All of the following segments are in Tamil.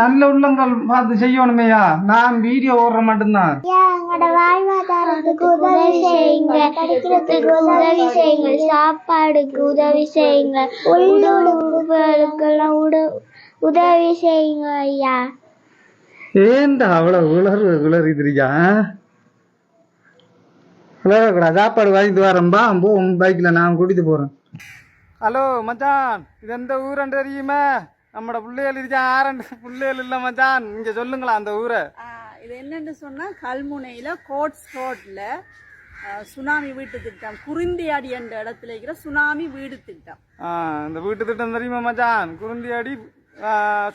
நல்ல உள்ளங்கள் பார்த்து செய்யணுமேயா? நான் வீடியோ ஓடுற மட்டும்தான். உதவி செய்யுங்க படிக்கிறதுக்கு உதவி செய்யுங்க சாப்பாடுக்கு உதவி செய்யுங்க உதவி செய்யுங்க ஐயா. ஏன்டா அவ்வளவு உளறு உளறிதுரியா உளரக்கூடாது சாப்பாடு வாங்கிட்டு வரேன்பா. போ உன் பைக்கில் நான் கூட்டிட்டு போகிறேன் ஹலோ மச்சான் இது எந்த ஊரண்டு தெரியுமே? நம்மட பிள்ளைகள் இருக்கா ஆரண்டு பிள்ளைகள் இல்லை மச்சான். இங்கே சொல்லுங்களா அந்த ஊரை. இது என்னன்னு சொன்னா கல்முனையில கோட்ஸ் ரோட்ல சுனாமி வீட்டு திட்டம் குறிந்தியாடி என்ற இடத்துல இருக்கிற சுனாமி வீடு திட்டம். இந்த வீட்டு திட்டம் தெரியுமா மச்சான்? குருந்தியாடி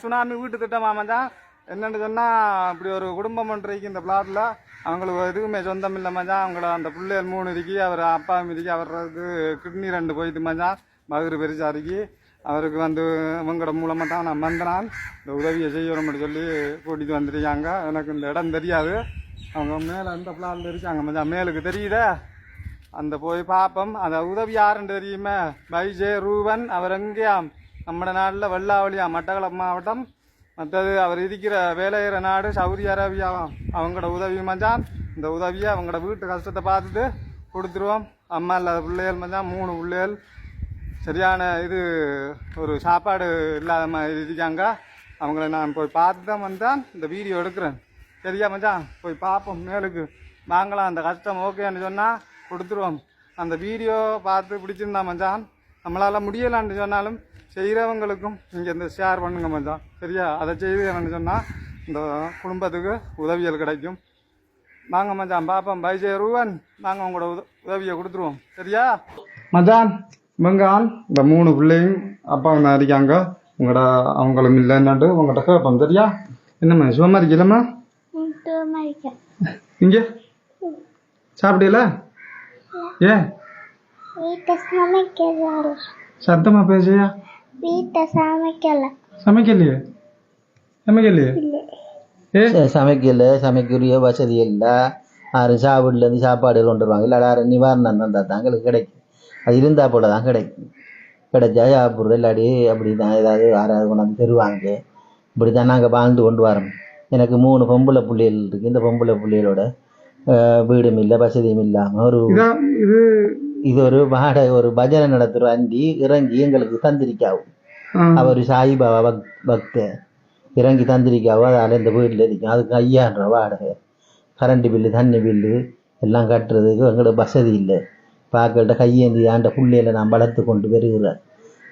சுனாமி வீட்டு திட்டமா மச்சான்? என்னன்னு சொன்னா இப்படி ஒரு குடும்பம் ஒன்று இருக்கு இந்த பிளாட்ல அவங்களுக்கு எதுவுமே சொந்தம் இல்லை மச்சான். அவங்கள அந்த பிள்ளைகள் மூணு இருக்கு அவர் அப்பா இருக்கு அவருக்கு கிட்னி ரெண்டு போயிட்டு மச்சான். மதுரை பெருசாருக்கு அவருக்கு வந்து உங்களோட மூலமாக தான் நான் வந்தனால் இந்த உதவியை செய்யணும்னு சொல்லி கூட்டிகிட்டு வந்துருக்காங்க. எனக்கு இந்த இடம் தெரியாது. அவங்க மேலே அந்த பிளாட்ல இருக்காங்க. மச்சான் மேலுக்கு தெரியுதே? அந்த போய் பார்ப்போம். அந்த உதவி யாருன்னு தெரியுமே? பைஜே ரூபன் அவர் எங்கேயாம் நம்ம நாட்டில் வெள்ளாவளியா மட்டக்களப்பு மாவட்டம். மற்றது அவர் இருக்கிற வேலையிற நாடு சவுதி அரேபியாவாம் அவங்களோட உதவி மச்சான். இந்த உதவியை அவங்களோட வீட்டு கஷ்டத்தை பார்த்துட்டு கொடுத்துருவோம். அம்மா இல்லாத பிள்ளைகள் மச்சான் மூணு பிள்ளைகள். சரியான இது ஒரு சாப்பாடு இல்லாத மாதிரி இருக்காங்க. அவங்கள நான் போய் பார்த்து தான் வந்தேன். இந்த வீடியோ எடுக்கிறேன். சரியா மச்சான்? போய் பார்ப்போம். மேலுக்கு வாங்கலாம். அந்த கஷ்டம் ஓகேன்னு சொன்னால் கொடுத்துருவோம். அந்த வீடியோ பார்த்து பிடிச்சிருந்தா மச்சான் நம்மளால் முடியலான்னு சொன்னாலும் செய்கிறவங்களுக்கும் இங்கே இந்த ஷேர் பண்ணுங்க மச்சான். சரியா? அதை செய்து சொன்னால் இந்த குடும்பத்துக்கு உதவிகள் கிடைக்கும். வாங்க மச்சான் பாப்போம் பைஜே ரூவன் நாங்கள் உங்களோட உத உதவியை கொடுத்துருவோம். சரியா? மச்சான் இவங்கான் இந்த மூணு பிள்ளையும் அப்பாவும் தான் இருக்காங்க உங்களோட அவங்களும் இல்லைன்னாட்டு உங்கள்கிட்ட கேட்போம் சரியா? என்னம்மா சுகமாக இருக்கலம்மா இங்கே? சாப்பிடல ஏன்? சத்தமா பேசியா வீட்டை சமைக்கல. சமைக்கலையே? சமைக்கலையே? சமைக்கல சமைக்கக்கூடிய வசதி இல்லை. யாரும் சாப்பிடலேருந்து சாப்பாடு கொண்டு வருவாங்க. இல்லை யாரும் நிவாரணம் தான் எங்களுக்கு கிடைக்கும். அது இருந்தால் போல தான் கிடைக்கும். கிடைச்சா சாப்பிட்றது இல்லாடி அப்படி தான் ஏதாவது யாராவது கொண்டாந்து தருவாங்க. இப்படி தான் நாங்கள் வாழ்ந்து கொண்டு வரோம். எனக்கு மூணு பொம்பளை பிள்ளைகள் இருக்குது இந்த பொம்பளை பிள்ளைகளோட வீடும் இல்லை வசதியும் இல்லாமல் ஒரு இது ஒரு வாடகை ஒரு பஜனை நடத்துகிற அண்டி இறங்கி எங்களுக்கு தந்திரிக்காவும் அவர் சாயிபாபா பக் பக்தர் இறங்கி தந்திரிக்காவோ. அதால் இந்த வீட்டில் இருக்கும் அதுக்கு ஐயாயிரம் ரூபா வாடகை. கரண்ட் பில்லு தண்ணி பில்லு எல்லாம் கட்டுறதுக்கு எங்களோட வசதி இல்லை. பார்க்கள்கிட்ட கையேந்தி ஆண்ட பிள்ளையில நான் வளர்த்து கொண்டு வருகிறேன்.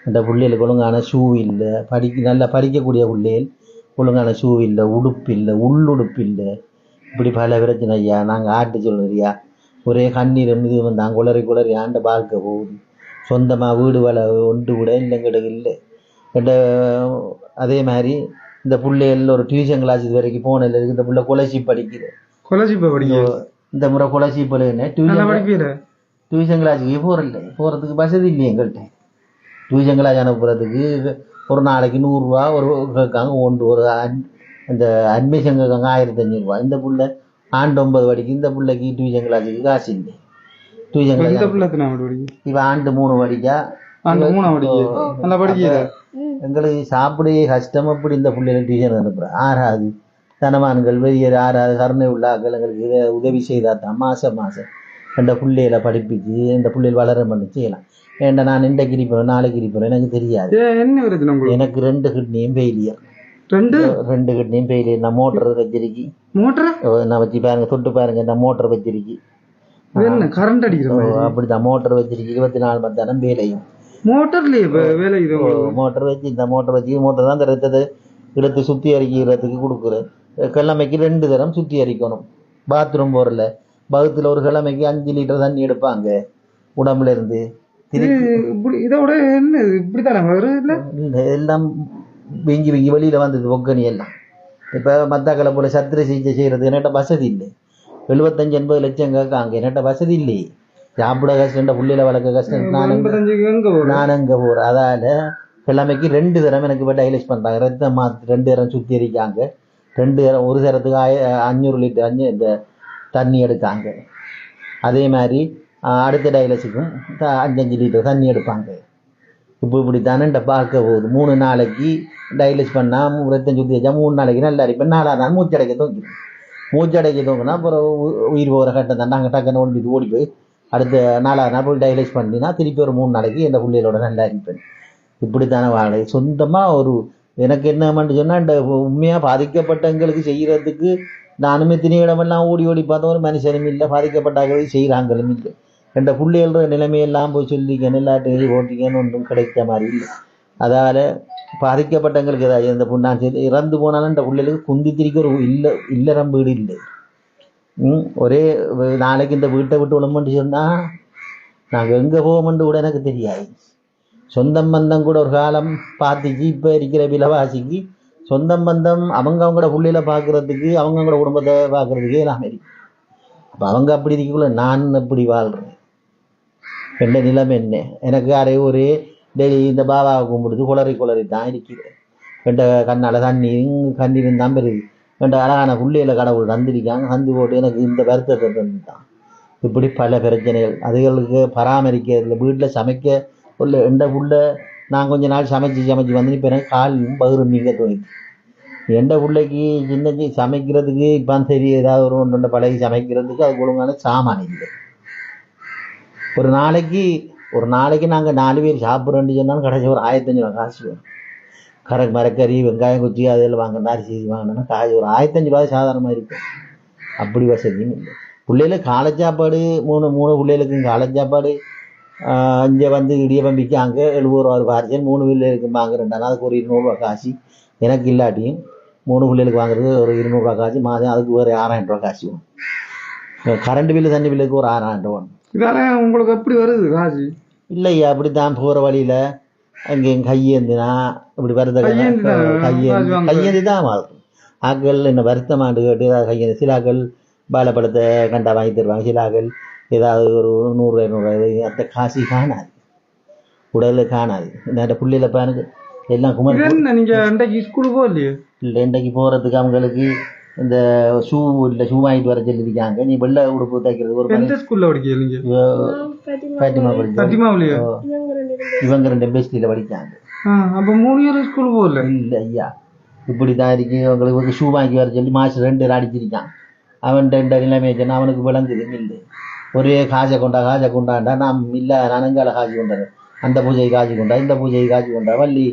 அந்த பிள்ளைகளுக்கு ஒழுங்கான ஷூ இல்லை படிக்க நல்லா படிக்கக்கூடிய பிள்ளைகள் ஒழுங்கான ஷூ இல்லை உடுப்பு இல்லை உள்ளுடுப்பு இல்லை. இப்படி பல பிரச்சனை ஐயா நாங்கள் ஆட்டு சொல்லுறியா ஒரே கண்ணீர் இது வந்து நாங்கள் குளறி குளறி ஆண்ட பார்க்க போகுது. சொந்தமாக வீடு வள ஒன்று கூட இல்லைங்கிட்ட இல்லை. என்கிட்ட அதே மாதிரி இந்த பிள்ளைகள் ஒரு டியூஷன் கிளாஸ் இது வரைக்கும் போனதில்லை இருக்கு இந்த பிள்ளை கொலசி படிக்குது கொலசி படிக்க இந்த முறை கொலசி நல்லா டியூஷன் கிளாஸுக்கு போகிறதில்ல போகிறதுக்கு வசதி இல்லை எங்கள்கிட்ட. டியூஷன் கிளாஸ் அனுப்புறதுக்கு ஒரு நாளைக்கு நூறுரூவா ஒரு கேட்காங்க ஒன்று ஒரு அட்- இந்த அட்மிஷன் கேட்காங்க ஆயிரத்தி அஞ்சூறுரூவா இந்த புள்ள ஆண்டு ஒன்பது படிக்கு இந்த பிள்ளைக்கு டியூஷன் கிளாஸுக்கு காசு இல்லை. டியூஷன் கிளாஸ் இவன் ஆண்டு மூணு படிக்கா? அந்த எங்களுக்கு சாப்பிட கஷ்டம். அப்படி இந்த பிள்ளைகளை டியூஷன் அனுப்புகிறேன் ஆறாவது. தனவான்கள் வெளியேற ஆறாவது கருணை உள்ள ஆக்கள் எங்களுக்கு உதவி செய்தால் தான் மாதம் மாதம் இந்த பிள்ளைகளை படிப்பிச்சு இந்த பிள்ளைகள் வளர பண்ணி செய்யலாம். ஏன்டா நான் இன்றைக்கு இருப்பேன் நாளைக்கு இருப்பேன் எனக்கு தெரியாது. எனக்கு ரெண்டு கிட்னியும் ஃபெயிலியர் ரெண்டு? ரெண்டு கிட்னியும் ஃபெயிலியர் நான் மோட்டர் வச்சிருக்கி. மோட்டர்? நான் வச்சு பாருங்க தொட்டு பாருங்க இந்த மோட்டர் வச்சிருக்கி. கரண்ட் அடிக்கிற மாதிரி? அப்படி தான் மோட்டர் வச்சிருக்கு இருபத்தி நாலு மணி நேரம் வேலையும். மோட்டர்லயே வேலை இது மோட்டர் வச்சு இந்த மோட்டர் வச்சு மோட்டர் தான் இந்த ரத்தத்தை இழுத்து சுற்றி அரிக்கிறதுக்கு கொடுக்குறேன். கிழமைக்கு ரெண்டு தரம் சுற்றி அரிக்கணும். பாத்ரூம் போகிறல பகுத்தில் ஒரு கிழமைக்கு அஞ்சு லிட்டர் தண்ணி எடுப்பாங்க. உடம்புல இருந்து இதோட என்ன இப்படித்தானே எல்லாம் வீங்கி வீங்கி வெளியில் வந்தது ஒக்கணி எல்லாம். இப்போ மத்தாக்களை போல சத்திர சிகிச்சை செய்கிறது என்னட்ட வசதி இல்லை. எழுபத்தஞ்சு எண்பது லட்சம் கேட்காங்க. என்னட்ட வசதி இல்லையே. சாப்பிட கஷ்டம் பிள்ளையில வளர்க்க கஷ்டம். நான் எங்க- போகிறேன் அதால் கிழமைக்கு ரெண்டு தரம் எனக்கு இப்போ டைலஸ் பண்ணுறாங்க ரத்தம் மாற்றி ரெண்டு தரம் சுற்றி அரிக்காங்க ரெண்டு தரம் ஒரு தரத்துக்கு ஆய அஞ்சூறு லிட்டர் அஞ்சு இந்த தண்ணி எடுக்காங்க. அதே மாதிரி அடுத்த டைலஸுக்கும் த- அஞ்சஞ்சு லிட்டர் தண்ணி எடுப்பாங்க. இப்போ இப்படி தானே பார்க்க போகுது. மூணு நாளைக்கு டயலிஸ் பண்ணால் ரத்தம் சுற்றி வச்சா மூணு நாளைக்கு நல்லா இருப்பேன் நாலாவது நாள் மூச்சடைக்க தூக்கிடும் மூச்சடைக்க தூங்கினா அப்புறம் உ- உயிர் போகிற கட்டம் தான். நாங்கள் டக்குன்னு ஒன்று ஓடி போய் அடுத்த நாலாவது நாள் போய் டயலிஸ் பண்ணினா திருப்பி ஒரு மூணு நாளைக்கு எந்த பிள்ளைகளோட நல்லா இருப்பேன். இப்படி தானே வாழை. சொந்தமாக ஒரு எனக்கு என்னமென்று சொன்னால் இந்த உண்மையாக பாதிக்கப்பட்டவங்களுக்கு செய்கிறதுக்கு நானுமே திணியிடமெல்லாம் ஓடி ஓடி பார்த்தோம். ஒரு மனுஷனும் இல்லை பாதிக்கப்பட்டாகவே செய்கிறாங்களும் இல்லை. என்ற பிள்ளைகள நிலைமையெல்லாம் போய் சொல்லிக்கணும் இல்லாட்டி எழுதி போட்டிக்கன்னு ஒன்றும் கிடைக்க மாதிரி இல்லை. அதால் பாதிக்கப்பட்டவங்களுக்கு ஏதாவது இந்த நான் சரி இறந்து போனாலும் இந்த பிள்ளைகளுக்கு குந்தி திரிக்க ஒரு இல்லை இல்லறம் வீடு இல்லை. ஒரே நாளைக்கு இந்த வீட்டை விட்டு விளம்பட்டு சொன்னால் நாங்கள் எங்கே போவோம்னு கூட எனக்கு தெரியாது. சொந்தம் பந்தம் கூட ஒரு காலம் பார்த்துச்சு இப்போ இருக்கிற விலவாசிக்கு சொந்தம் பந்தம் அவங்க அவங்களோட பிள்ளையில பார்க்குறதுக்கு அவங்க அவங்களோட குடும்பத்தை பார்க்குறதுக்கு எல்லாமே இருக்கு அப்போ அவங்க அப்படி இருக்கக்குள்ள நான் எப்படி வாழ்கிறேன் என்ன நிலைமை என்ன? எனக்கு அரை ஒரு டெய்லி இந்த பாபாவை கும்பிடுது குளறி குளறி தான் இருக்கிறேன். என்ற கண்ணால் தண்ணி கண்ணீர் தான் பெருது என்ற அழகான புள்ளையில கடவுள் தந்திருக்காங்க. தந்து போட்டு எனக்கு இந்த வருத்தத்தை தந்துட்டான். இப்படி பல பிரச்சனைகள். அதுகளுக்கு பராமரிக்கிறதுல வீட்டில் சமைக்க உள்ள எண்ட புள்ள நான் கொஞ்ச நாள் சமைச்சு சமைச்சு வந்து பிறகு காலையும் பகிரும் மிக தோணுது எந்த பிள்ளைக்கு சின்ன சமைக்கிறதுக்கு இப்போ சரி ஏதாவது ஒரு ஒன்று ஒன்று பழகி சமைக்கிறதுக்கு அது ஒழுங்கான சாமான் இல்லை. ஒரு நாளைக்கு ஒரு நாளைக்கு நாங்கள் நாலு பேர் சாப்பிட்றோன்னு சொன்னாலும் கடைசி ஒரு ஆயிரத்தஞ்சு ரூபா காசு வரும். கரை மரக்கறி வெங்காயம் குச்சி அதெல்லாம் வாங்கினா அரிசி வாங்கினா காசு ஒரு ஆயிரத்தஞ்சு ரூபாய் சாதாரணமாக இருக்கும். அப்படி வசதியும் இல்லை. பிள்ளைகளுக்கு காலை சாப்பாடு மூணு மூணு பிள்ளைகளுக்கும் காலை சாப்பாடு இங்கே வந்து இடியப்பம் விற்காங்க எழுபது ரூபா ஒரு பார்சல் மூணு பிள்ளைகளுக்கு வாங்குறேன்டா அதுக்கு ஒரு இருநூறுவா காசு. எனக்கு இல்லாட்டியும் மூணு பிள்ளைகளுக்கு வாங்குறது ஒரு இருநூறுவா காசு. மாதம் அதுக்கு ஒரு ஆறாயிரம் ரூபா காசு கரண்ட் பில்லு தண்ணி பில்லுக்கு ஒரு ஆறாயிரம் ரூபா வரும். இதால உங்களுக்கு எப்படி வருது காசு? இல்லையா அப்படி தான் போகிற வழியில் அங்கே கையேந்தினா இப்படி வருத. கையேந்தி கையேந்தி தான் ஆகும் ஆக்கள் என்ன வருத்தமாண்டு கேட்டு கையேந்தி சில ஆக்கள் பாலப்பழத்தை கண்டா வாங்கி தருவாங்க. சில ஆக்கள் ஏதாவது ஒரு நூறு இரநூறு அந்த காசு காணாது. உடலில் காணாது. இந்த பிள்ளையில பாருங்க. எல்லாம் குமர் என்ன நீங்க இன்றைக்கு ஸ்கூலுக்கு போகலையே? இல்லை இன்றைக்கு போகிறதுக்கு அவங்களுக்கு இந்த ஷூ இல்லை ஷூ வாங்கிட்டு வர சொல்லியிருக்காங்க. நீ வெள்ளை உடுப்பு தைக்கிறதுக்கு ஒரு எந்த ஸ்கூல்ல இவங்க ரெண்டு பெஸ்டியில் படிக்காங்க அப்ப மூணு இயர் ஸ்கூல் போகல? இல்லை ஐயா. இப்படி தான் இருக்கு. உங்களுக்கு ஷூ வாங்கி வர சொல்லி மாஸ்டர் ரெண்டு பேர் அடிச்சிருக்கான். அவன் ரெண்டு நிலைமையை சொன்னா அவனுக்கு விளங்குது இல்லை ஒரே காசை கொண்டா காசை கொண்டாண்டா நாம் இல்லை நனங்கால காசு கொண்டாரு அந்த பூஜை காசு கொண்டா இந்த பூஜை காசு கொண்டா வள்ளி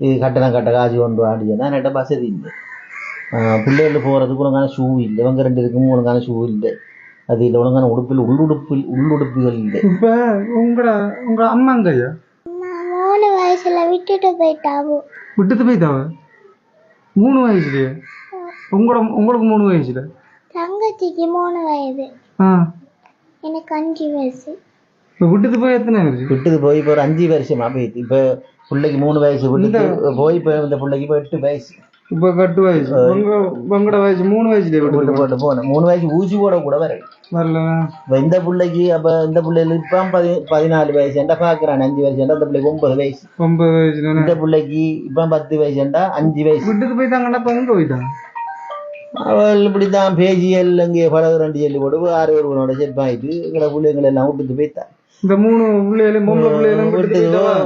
இது கட்டணம் கட்ட காசு கொண்டு சொன்னா என்கிட்ட வசதி இல்லை. பிள்ளைகள் போகிறதுக்கு ஒழுங்கான ஷூ இல்லை. இவங்க ரெண்டு இருக்கும் ஒழுங்கான ஷூ இல்லை. அது இல்லை ஒழுங்கான உடுப்பில் உள்ளுடுப்பில் உள்ளுடுப்புகள் இல்லை. இப்ப உங்களோட உங்க அம்மாங்க ஐயா நான் மூணு வயசுல விட்டுட்டு போயிட்டாவோ. விட்டுட்டு போயிட்டாவ? மூணு வயசுலயே? உங்களோட உங்களுக்கு மூணு வயசுல? தங்கச்சிக்கு மூணு வயது. ஆ. எனக்கு அஞ்சு வயசு. விட்டுட்டு போய் எத்தனை விட்டது போய் இப்போ ஒரு அஞ்சு வருஷமா போயிட்டு இப்போ பிள்ளைக்கு மூணு வயசு விட்டுட்டு போய் இப்போ இந்த பிள்ளைக்கு இப்போ எட்டு வயசு. இப்ப கட்டு வயசு. உங்க உங்களோட வயசு மூணு வயசுலயே விட்டு விட்டுட்டு போட்டு போனேன் மூணு வயசு ஊசி போட கூட வர. வரல இப்போ இந்த பிள்ளைக்கு அப்போ இந்த பிள்ளைகளுக்கு இப்போ பதி பதினாலு வயசு. என்ன பார்க்குறான் அஞ்சு வயசு. இந்த பிள்ளைக்கு ஒன்பது வயசு. ஒன்பது வயசுல இந்த பிள்ளைக்கு இப்போ பத்து வயசுண்டா அஞ்சு வயசு. விட்டுட்டு போயிட்டாங்கடா இப்ப எங்க போயிட்டாங்க அவள் இப்படி தான் பேஜியல் அங்கே பழகுறண்டு சொல்லி போட்டு ஆறு ஒருவனோட செல்பாயிட்டு எங்களை பிள்ளைங்களை எல்லாம் விட்டுட்டு போய்த்தான். இந்த மூணு?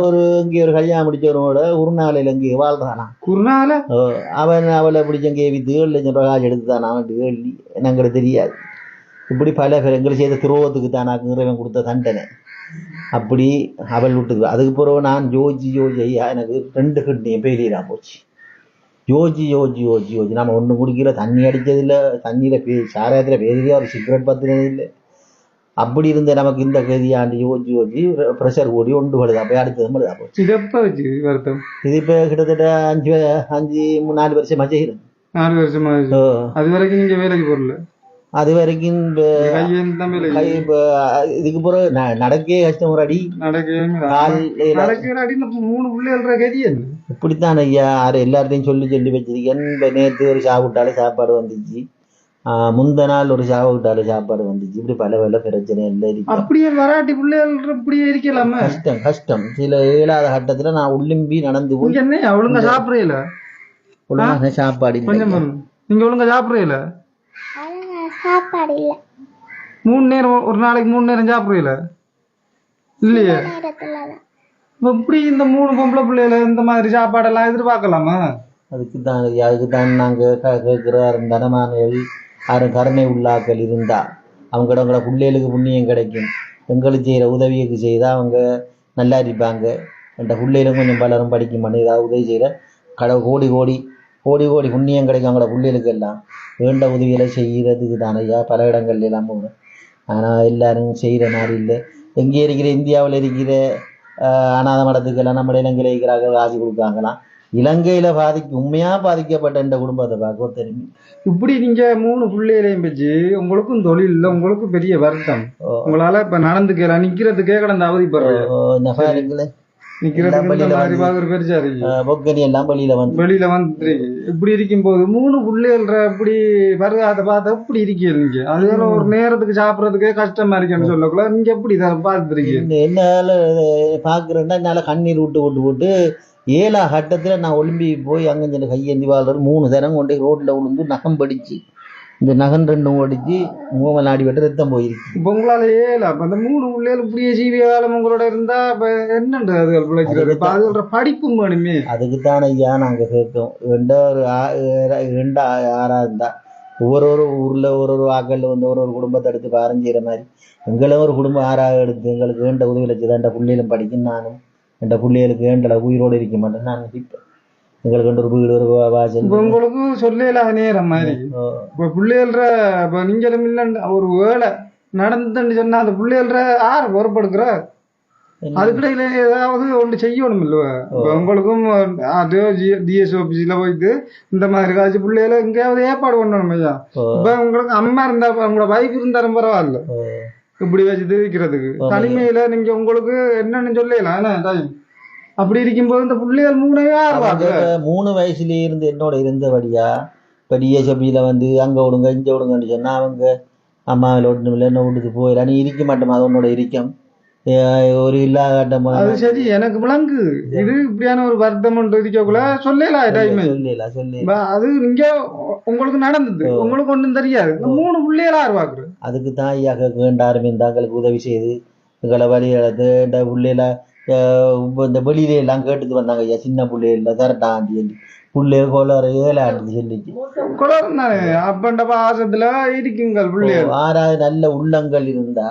ஒரு இங்கே ஒரு கல்யாணம் முடிச்சவனோட உருநாளையில் இங்கே வாழ்றானா குருநாள? அவன் அவளை பிடிச்ச கேவித்து ஏழு லட்சம் ரூபாய் காசு எடுத்துதான் அவன் கேள்வி. எங்களுக்கு தெரியாது. இப்படி பல பேர் எங்களை செய்த துரோகத்துக்கு தான் இறைவன் கொடுத்த தண்டனை. அப்படி அவள் விட்டுது. அதுக்கு பிறகு நான் யோஜி யோஜி ஐயா எனக்கு ரெண்டு கிட்னியும் பெயிலியரா போச்சு. யோஜி யோஜி யோஜி யோஜி நம்ம ஒன்றும் குடிக்கல தண்ணி அடிச்சதில்லை தண்ணியில் பே சாராயத்தில் பேதியாக ஒரு சிகரெட் பற்றினது இல்லை. அப்படி இருந்த நமக்கு இந்த கதியாண்டு யோஜி யோஜி ப்ரெஷர் கூடி ஒன்று படுது? அப்போ அடுத்தது படுதா? போச்சு சிறப்பா வச்சு வருத்தம். இது இப்போ கிட்டத்தட்ட அஞ்சு அஞ்சு நாலு வருஷமா செய்கிறேன் நாலு வருஷமா அது வரைக்கும் நீங்க வேலைக்கு போறல? அது வரைக்கும் இதுக்கு பிறகு ந- நடக்கவே கஷ்டம் ஒரு அடி. மூணு பிள்ளைகள கதி என்ன? இப்படித்தான் ஐயா யார் எல்லார்ட்டையும் சொல்லி சொல்லி வச்சிருக்கேன் இப்போ நேற்று ஒரு சாப்பிட்டாலே சாப்பாடு வந்துச்சு. முந்த நாள் ஒரு சாப்பிட்டாலே சாப்பாடு வந்துச்சு. இப்படி பல பல பிரச்சனை எல்லாம் இருக்கு. அப்படியே வராட்டி பிள்ளைகள் இப்படியே இருக்கலாமா. கஷ்டம் கஷ்டம். சில இயலாத கட்டத்துல நான் உள்ளிம்பி நடந்து போய் என்ன? ஒழுங்கா சாப்பிடுறீல ஒழுங்காக சாப்பாடு இல்லை. நீங்க ஒழுங்கா நான் சாப்பாடு இல்லை மூணு நேரம் ஒரு நாளைக்கு மூணு நேரம் சாப்பிடுறீல இல்லையே. இப்படி இந்த மூணு பொம்பளை பிள்ளைகளை இந்த மாதிரி சாப்பாடெல்லாம் எதிர்பார்க்கலாமா? அதுக்கு தான் அதுக்கு தான் நாங்கள் கேட்குற தனமானவர்கள் யாரும் கருணை உள்ளாக்கள் இருந்தா அவங்களோட அவங்களோட பிள்ளைகளுக்கு புண்ணியம் கிடைக்கும். எங்களுக்கு செய்கிற உதவிக்கு செய்தால் அவங்க நல்லா இருப்பாங்க. என்ற பிள்ளைகளும் கொஞ்சம் பலரும் படிக்கும் பண்ணி ஏதாவது உதவி செய்கிற கடவுள் கோடி கோடி கோடி கோடி புண்ணியம் கிடைக்கும் அவங்களோட பிள்ளைகளுக்கு எல்லாம் வேண்ட உதவிகளை செய்கிறதுக்கு தானே ஐயா பல இடங்கள்ல எல்லாம் போகணும் ஆனால் எல்லாரும் செய்கிற மாதிரி இல்லை. எங்கே இருக்கிற இந்தியாவில் இருக்கிற அநாத மடத்துக்கெல்லாம் நம்ம இலங்கையில் இருக்கிறார்கள் ஆசி கொடுக்காங்களாம். இலங்கையில பாதிக்க உண்மையா பாதிக்கப்பட்ட இந்த குடும்பத்தை பார்க்க தெரியும். இப்படி நீங்க மூணு பிள்ளைகளையும் வச்சு உங்களுக்கும் தொழில் இல்ல உங்களுக்கும் பெரிய வருத்தம். உங்களால இப்ப நடந்துக்கலாம் நிக்கிறதுக்கே கடந்த அவதிப்படுறோம் இந்த பொக்கனி எல்லாம் வெளியில வந்து வெளியில வந்து. இப்படி இருக்கும்போது மூணு பிள்ளைகள இப்படி வருகாத பார்த்து எப்படி இருக்கீங்க அதுல ஒரு நேரத்துக்கு சாப்பிடறதுக்கே கஷ்டமா இருக்குன்னு சொல்லக்குள்ள நீங்க எப்படி இதை பார்த்துருக்கீங்க. என்னால பாக்குறேன்னா என்னால கண்ணீர் விட்டு விட்டு விட்டு ஏழா கட்டத்துல நான் ஒலிம்பி போய் அங்க கையேந்தி வாழ்ற மூணு தரம் கொண்டு ரோட்ல விழுந்து நகம் படிச்சு இந்த நகன் ரெண்டும் ஒடிச்சு மூவல் நாடி விட்டு ரத்தம் போயிருக்கு. இப்ப உங்களால ஏல அப்ப அந்த மூணு பிள்ளைகள் இப்படியே ஜீவிய காலம் உங்களோட இருந்தா இப்ப என்னண்டு அது பிழைக்கிறது? இப்ப அது ஒரு படிப்பும் வேணுமே. அதுக்கு தான் ஐயா நாங்கள் கேட்கோம் ரெண்டா ஒரு ரெண்டா ஆறா இருந்தா ஒவ்வொரு ஒரு ஊரில் ஒரு ஒரு ஆக்களில் வந்து ஒரு ஒரு குடும்பத்தை எடுத்து பாரஞ்செய்கிற மாதிரி. எங்களும் ஒரு குடும்பம் ஆறாக எடுத்து எங்களுக்கு வேண்ட உதவியில் செய்த என்ற பிள்ளைகளும் படிக்கும் நானும் என்ற பிள்ளைகளுக்கு வேண்டல உயிரோடு இருக்க மாட்டேன். நான் இப்போ எங்களுக்கு ஒரு வீடு ஒரு இப்ப உங்களுக்கு சொல்லல நேரம் மாதிரி. இப்ப பிள்ளைகள இப்ப நீங்களும் இல்ல ஒரு வேலை நடந்துன்னு சொன்னா அந்த பிள்ளைகள யார் பொறுப்படுக்கிற அதுக்கிடையில ஏதாவது ஒன்று செய்யணும் இல்ல. இப்ப உங்களுக்கும் அது டிஎஸ் ஆபீஸ்ல போயிட்டு இந்த மாதிரி காட்சி பிள்ளைகள எங்கேயாவது ஏற்பாடு பண்ணணும் ஐயா. இப்ப உங்களுக்கு அம்மா இருந்தா உங்களோட வைஃப் இருந்தாலும் பரவாயில்ல. இப்படி வச்சு தெரிவிக்கிறதுக்கு. தனிமையில நீங்க உங்களுக்கு என்னன்னு சொல்லலாம் அப்படி இருக்கும்போது இந்த பிள்ளைகள் பார்க்கல மூணு வயசுல இருந்து என்னோட இருந்தபடியா இப்போ டிஎஸ்எப்பியில் வந்து அங்கே விடுங்க இங்கே விடுங்கன்னு சொன்னால் அவங்க அம்மாவில் ஒன்றும் இல்லை என்ன விட்டுட்டு போயிடலாம் நீ இருக்க மாட்டோமா அது உன்னோட இருக்கும். ஒரு இல்லாத அது சரி எனக்கு விளங்கு. இது இப்படியான ஒரு வருத்தம் இருக்கக்குள்ள சொல்லலாம் டைம்? சொல்லல சொல்லி அது நீங்க உங்களுக்கு நடந்தது. உங்களுக்கு ஒண்ணும் தெரியாது. மூணு பிள்ளைகளா அதுக்கு தான் ஐயா ஆரம்பிந்து எங்களுக்கு உதவி செய்து. எங்களை வழி எடுத்து இந்த இந்த வெளியில எல்லாம் கேட்டுட்டு வந்தாங்க ஐயா சின்ன பிள்ளைகள கரெக்டாண்டி சொல்லி பிள்ளைய கோளாறு ஏழாண்டு சொல்லிச்சு அப்பண்ட பாசத்துல இருக்குங்கள் பிள்ளைகள். ஆறாவது நல்ல உள்ளங்கள் இருந்தா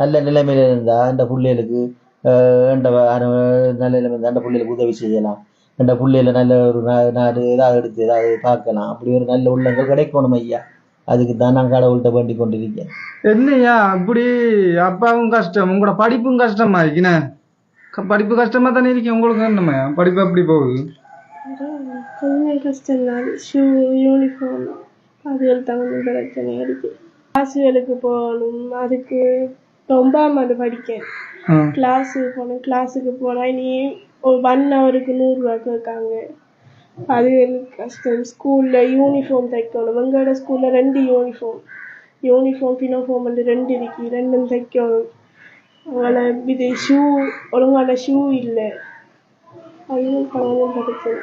நல்ல நிலைமையில இருந்தா இந்த பிள்ளைகளுக்கு நல்ல நிலைமை இருந்தா அந்த பிள்ளைகளுக்கு உதவி செய்யலாம். இந்த பிள்ளையில நல்ல ஒரு நாடு ஏதாவது எடுத்து ஏதாவது பார்க்கலாம். அப்படி ஒரு நல்ல உள்ளங்கள் கிடைக்கணும் ஐயா. அதுக்கு தான் நான் கடவுள்கிட்ட வேண்டிக் கொண்டிருக்கேன். என்னையா அப்படி அப்பாவும் கஷ்டம் உங்களோட படிப்பும் கஷ்டமா இருக்குண்ணே படிப்பு கஷ்டமா தானே இருக்கு. உங்களுக்கு என்னம்மா? படிப்பு எப்படி போகுது? கொஞ்சம் கஷ்டம்தான். ஷூ யூனிஃபார்ம் அதுகள் தகுந்த பிரச்சனை இருக்கு. கிளாஸுகளுக்கு போகணும். அதுக்கு ஒன்பதாம் ஆண்டு படிக்கேன். கிளாஸுக்கு போகணும் கிளாஸுக்கு போனால் நீ ஒரு ஒன் ஹவருக்கு நூறுரூவா கேட்காங்க அது கஷ்டம். ஸ்கூலில் யூனிஃபார்ம் தைக்கணும். எங்களோட ஸ்கூலில் ரெண்டு யூனிஃபார்ம் யூனிஃபார்ம் பினோஃபார்ம் வந்து ரெண்டு இருக்கு. ரெண்டும் தைக்கணும். இது ஷூ ஒழுங்கான ஷூ இல்லை. அதுவும் பணமும் பிரச்சனை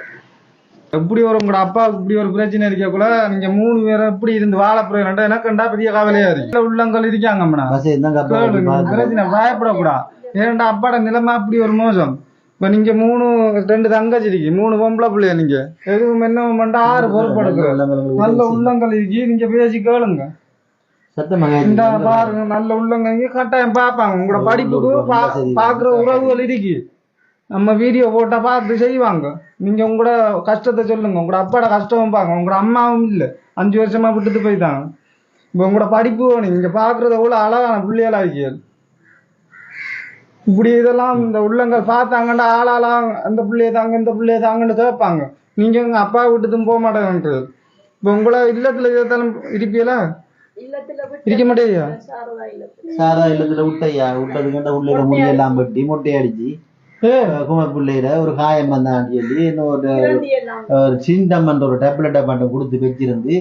எப்படி ஒரு உங்களோட அப்பாவுக்கு இப்படி ஒரு பிரச்சனை இருக்கக்குள்ள நீங்க மூணு பேரை எப்படி இருந்து வாழ போறீங்க எனக்கு கண்டா பெரிய கவலையா இருக்கு? இல்ல உள்ளங்கள் அப்பா பார்த்து பிரச்சனை பயப்படக்கூடாது ஏன்டா அப்பாட நிலைமை அப்படி ஒரு மோசம்? இப்ப நீங்க மூணு ரெண்டு தங்கச்சி இருக்கு மூணு பொம்பளை பிள்ளைய நீங்க? எதுவும் என்ன பண்ணா ஆறு பொறுப்படுக்கிற. நல்ல உள்ளங்கள் இருக்கு நீங்க பேசி கேளுங்க. பாருங்க நல்ல உள்ளங்க. கட்டாயம் பார்ப்பாங்க உங்களோட படிப்புக்கு பாக்குற உறவுகள் இருக்கு. நம்ம வீடியோ போட்டா பார்த்து செய்வாங்க. நீங்க உங்களோட கஷ்டத்தை சொல்லுங்க. உங்களோட அப்பாட கஷ்டமும் பாருங்க. உங்களோட அம்மாவும் இல்ல. அஞ்சு வருஷமா விட்டுட்டு போயிட்டாங்க. இப்ப உங்களோட படிப்பு இங்க பாக்குறது எவ்வளவு அழகான பிள்ளைகளா இருக்கீங்க இப்படி இதெல்லாம் இந்த உள்ளங்கள் பார்த்தாங்கண்டா ஆளாலாம் அந்த பிள்ளைய தாங்க இந்த பிள்ளைய தாங்கன்னு கேட்பாங்க. நீங்க உங்க அப்பா விட்டுட்டும் போக மாட்டேங்கிறது இப்ப உங்களை இல்லத்துல இருந்தாலும் இருப்பீங்களா? இருக்க மாட்டேயா சாரதா இல்லத்துல. விட்டையா? விட்டதுக்கு உள்ளே முடி எல்லாம் வெட்டி மொட்டை அடிச்சு ஏ கும பிள்ளையில ஒரு காயம் வந்தான்னு சொல்லி இன்னொரு ஒரு சிந்தம்ன்ற ஒரு டேப்லெட்டை மட்டும் கொடுத்து வச்சிருந்து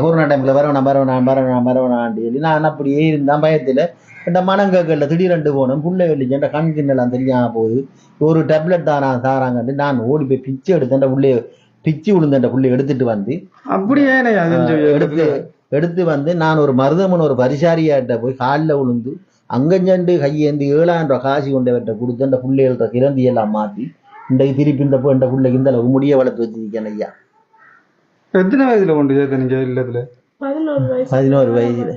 கொரோனா டைம்ல வரவேணாம் வரவேணாம் வரவேணாம் வரவேணான்னு சொல்லி நான் அப்படியே இருந்தேன் பயத்துல இந்த மனங்கக்கல்ல திடீரெண்டு போனேன் புள்ளை வெளிச்சேன் கண் கிண்ணெல்லாம் தெரியாம போகுது ஒரு டேப்லெட் தாரா தாராங்கன்னு நான் ஓடி போய் பிச்சை எடுத்தேன் புள்ளைய பிச்சு விழுந்த புள்ளைய எடுத்துட்டு வந்து அப்படியே எடுத்து எடுத்து வந்து நான் ஒரு மருதமன் ஒரு பரிசாரியாட்ட போய் காலில் விழுந்து அங்கஞ்சண்டு கையேந்தி ஏழாயிரம் ரூபாய் காசு கொண்டவர்கிட்ட கொடுத்து அந்த பிள்ளைகள்ட்ட கிரந்தி எல்லாம் மாற்றி இன்றைக்கு திருப்பி இந்த இந்த பிள்ளைக்கு இந்த அளவுக்கு முடிய வளர்த்து வச்சிருக்கேன் ஐயா. எத்தனை வயசுல கொண்டு சேர்த்த நீங்க இல்லத்துல? பதினோரு வயசு. பதினோரு வயசுல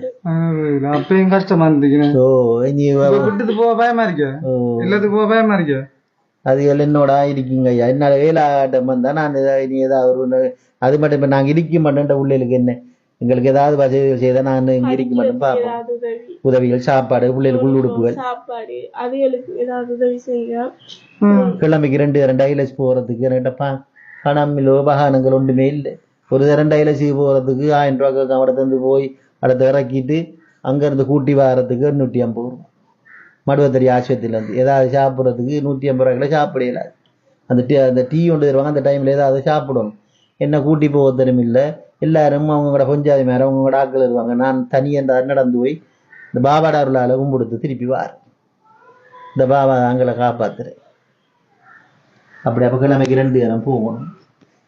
அப்பயும் கஷ்டமா இருந்துக்கணும் இனி இப்ப விட்டுட்டு போக பயமா இருக்க? இல்லத்துக்கு போக பயமா இருக்க? அதுகள் என்னோட இருக்கீங்க ஐயா. என்னால் வேலாட்டம் வந்தால் நான் ஏதாவது இனி ஏதாவது ஒரு அது மட்டும் இப்போ நாங்கள் இருக்க மாட்டேன் பிள்ளைகளுக்கு என்ன? எங்களுக்கு ஏதாவது வசதி செய்தா நான் இங்கே இருக்க மட்டும் பார்ப்போம். உதவிகள் சாப்பாடு பிள்ளைகளுக்கு உடுப்புகள். சாப்பாடு அதுகளுக்கு ஏதாவது உதவி செய்யலாம் கிழமைக்கு ரெண்டு ரெண்டு ஐலஸ் போறதுக்கு ரெண்டு பா பணம் இல்லை உபகாரணங்கள் ஒன்றுமே இல்லை. ஒரு ரெண்டு ஐலசி போறதுக்கு ஆயிரம் ரூபா கேட்க இடத்துலேருந்து போய் அடுத்த இறக்கிட்டு அங்கேருந்து கூட்டி வர்றதுக்கு நூற்றி ஐம்பது ரூபா மடுவத்தறி ஆஸ்பத்திரியிலேருந்து. ஏதாவது சாப்பிட்றதுக்கு நூற்றி ஐம்பது ரூபாய்க்குள்ள சாப்பிடல அந்த டீ அந்த டீ கொண்டு தருவாங்க அந்த டைமில் ஏதாவது சாப்பிடணும். என்ன கூட்டி போக தரும் இல்லை. எல்லாரும் அவங்களோட பொஞ்சாதி மேலே அவங்களோட ஆட்கள் வருவாங்க. நான் தனியாக நடந்து போய் இந்த பாபாட அருளால் கும்பிடுத்து திருப்பி வார். இந்த பாபா அங்களை காப்பாத்துறேன் அப்படி அப்போ கிழமைக்கு ரெண்டு நேரம் போகணும்.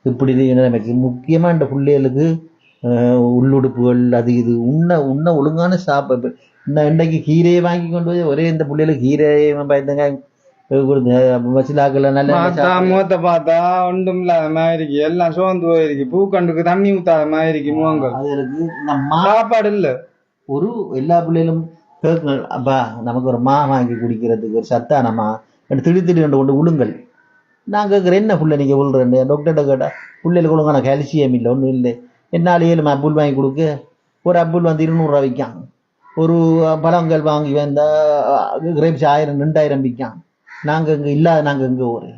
இப்படி இது நிலைமைக்கு முக்கியமாக இந்த பிள்ளைகளுக்கு உள்ளுடுப்புகள் அது இது உண்ண உண்ண ஒழுங்கான சாப்பாடு. இன்னைக்கு கீரையை வாங்கி கொண்டு போய் ஒரே இந்த பிள்ளைகளுக்கு கீரையை பயந்துங்க முகத்தை பார்த்தா ஒன்றும் இல்லாத மாதிரி எல்லாம் சோர்ந்து போயிருக்கு. பூக்கண்டுக்கு தண்ணி ஊத்தாத மாதிரி முகங்கள். சாப்பாடு இல்ல. ஒரு எல்லா பிள்ளைகளும் அப்பா நமக்கு ஒரு மா வாங்கி குடிக்கிறதுக்கு ஒரு சத்தான மா. ரெண்டு திடு திடு ரெண்டு கொண்டு உளுங்கள் நான் கேட்குறேன் என்ன புள்ள நீங்கள் உள்றேன்னு டாக்டர்கிட்ட கேட்டால் பிள்ளைகளுக்கு ஒழுங்கான கால்சியம் இல்லை ஒன்றும் இல்லை. என்னால் ஏழு அப்புள் வாங்கி கொடுக்க. ஒரு அப்புள் வந்து இருநூறுவா விற்கான் ஒரு பழங்கள் வாங்கி வந்தால் கிரேப்ஸ் ஆயிரம் ரெண்டாயிரம் விற்கான் நாங்கள் இங்கே இல்லாத நாங்கள் இங்கே ஒரு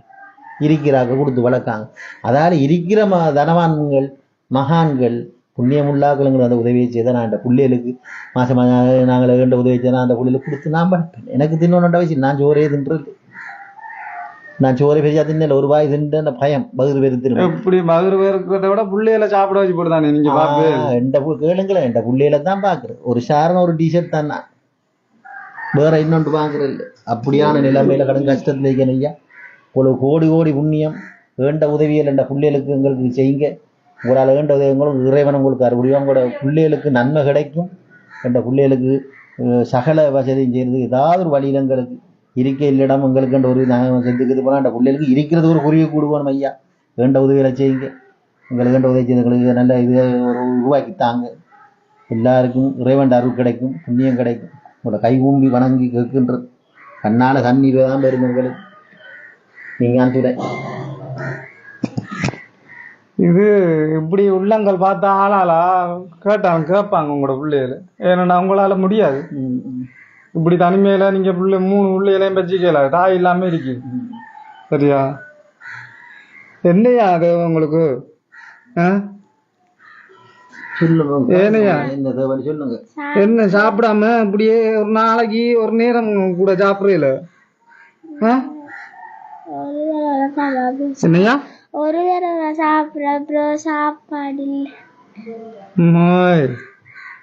இருக்கிறாங்க கொடுத்து வளர்க்காங்க. அதால் இருக்கிற ம தனவான்கள் மகான்கள் புண்ணியமுள்ளாக்களுங்கிற அந்த உதவியை செய்தால் நான் அந்த பிள்ளைகளுக்கு மாதம் நாங்கள் வேண்ட உதவி செய்தால் அந்த பிள்ளைகளுக்கு கொடுத்து நான் படிப்பேன் எனக்கு தின்னோண்ட வயசு நான் சோறே தின்றது நான் சோறு பெரியா தின்னல ஒரு வாய் தின்னு பயம் பகுதி பேர் தின்னு எப்படி மதுரை இருக்கிறத விட புள்ளையில சாப்பிட வச்சு போடுதானே நீங்க பாப்பு எந்த கேளுங்களேன் எந்த பிள்ளையில தான் பார்க்குறேன். ஒரு ஷாரன் ஒரு டிஷர்ட் தான். வேற இன்னொன்று வாங்குறது இல்லை. அப்படியான நிலைமையில கடன் கஷ்டத்தில் இருக்கேன் ஐயா. ஒரு கோடி கோடி புண்ணியம் வேண்ட உதவிகள் என்ற பிள்ளைகளுக்கு எங்களுக்கு செய்யுங்க. உங்களால் வேண்ட உதவிகளும் இறைவன் உங்களுக்கு அறுபடியும் உங்களோட பிள்ளைகளுக்கு நன்மை கிடைக்கும் என்ற பிள்ளைகளுக்கு சகல வசதியும் செய்யறது ஏதாவது ஒரு வழியில் எங்களுக்கு இருக்க இல்லிடம் எங்களுக்கு என்ற ஒரு நாங்கள் செஞ்சுக்கிறது போனால் அந்த பிள்ளைகளுக்கு இருக்கிறது ஒரு குருவி கூடுவோம் ஐயா. வேண்ட உதவிகளை செய்யுங்க. எங்களுக்கு வேண்ட உதவி செய்தவங்களுக்கு நல்ல இது ஒரு உருவாக்கி தாங்க. எல்லாருக்கும் இறைவன் அருள் கிடைக்கும் புண்ணியம் கிடைக்கும். உங்களோட கை ஊம்பி வணங்கி கேட்கின்றது கண்ணால கண்ணீர் தான் வரும் எங்களுக்கு நீங்கள் அனுப்பிட இது இப்படி உள்ளங்கள் பார்த்தா ஆளாளா? கேட்டாங்க கேட்பாங்க உங்களோட பிள்ளைகள. ஏன்னா உங்களால முடியாது. இப்படி தனிமையில நீங்க பிள்ளை மூணு பிள்ளைகளையும் வச்சுக்கல தாய் இல்லாம இருக்கு. சரியா? என்னையா அது உங்களுக்கு? ஆ? சொல்லுங்க ஏனையா? இந்த தேவன் சொல்லுங்க என்ன சாப்பிடாம இப்படியே ஒரு நாளைக்கு ஒரு நேரம் கூட சாப்பிடல ஆ? ஒரு தடவை சாப்பிட என்னையா ஒரு தடவை சாப்பாடு